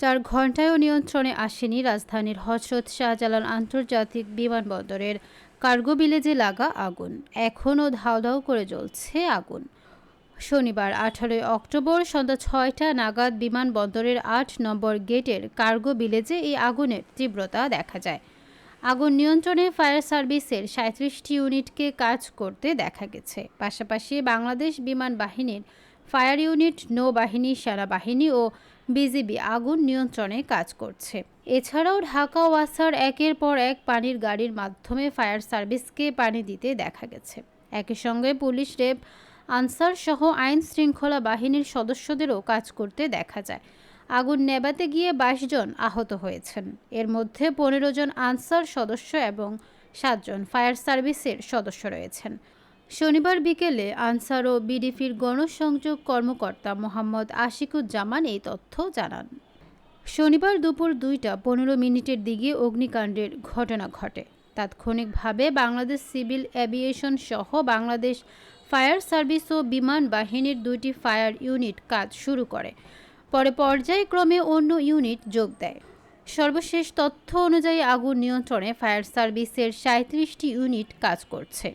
চার ঘন্টায়ও নিয়ন্ত্রণে আসেনি রাজধানীর হজরত শাহজালাল আন্তর্জাতিক বিমানবন্দরের কার্গো ভিলেজে লাগা আগুন। এখনও ধাও ধাও করে জ্বলছে আগুন। শনিবার আঠারোই অক্টোবর সন্ধ্যা ছয়টা নাগাদ বিমানবন্দরের আট নম্বর গেটের কার্গো ভিলেজে এই আগুনের তীব্রতা দেখা যায়। আগুন নিয়ন্ত্রণে ফায়ার সার্ভিসের সাঁত্রিশটি ইউনিটকে কাজ করতে দেখা গেছে। পাশাপাশি বাংলাদেশ বিমান বাহিনীর ফায়ার ইউনিট, নৌবাহিনী, সেনাবাহিনী ও বিজিবি আগুন নিয়ন্ত্রণে কাজ করছে। এছাড়াও ঢাকা ওয়াসার একের পর এক পানির গাড়ির মাধ্যমে ফায়ার সার্ভিসকে পানি দিতে দেখা গেছে। একই সঙ্গে পুলিশ রেব আনসার সহ আইন শৃঙ্খলা বাহিনীর সদস্যদেরও কাজ করতে দেখা যায়। আগুন নেবাতে গিয়ে বাইশ জন আহত হয়েছেন। এর মধ্যে পনেরো জন আনসার সদস্য এবং সাতজন ফায়ার সার্ভিসের সদস্য রয়েছেন। শনিবার বিকেলে আনসার ও বিডিপির গণসংযোগ কর্মকর্তা মোহাম্মদ আশিকুজ্জামান এই তথ্য জানান। শনিবার দুপুর দুইটা পনেরো মিনিটের দিকে অগ্নিকাণ্ডের ঘটনা ঘটে। তাৎক্ষণিকভাবে বাংলাদেশ সিভিল অ্যাভিয়েশন সহ বাংলাদেশ ফায়ার সার্ভিস ও বিমান বাহিনীর দুইটি ফায়ার ইউনিট কাজ শুরু করে। পরে পর্যায়ক্রমে অন্য ইউনিট যোগ দেয়। সর্বশেষ তথ্য অনুযায়ী আগুন নিয়ন্ত্রণে ফায়ার সার্ভিসের সাঁত্রিশটি ইউনিট কাজ করছে।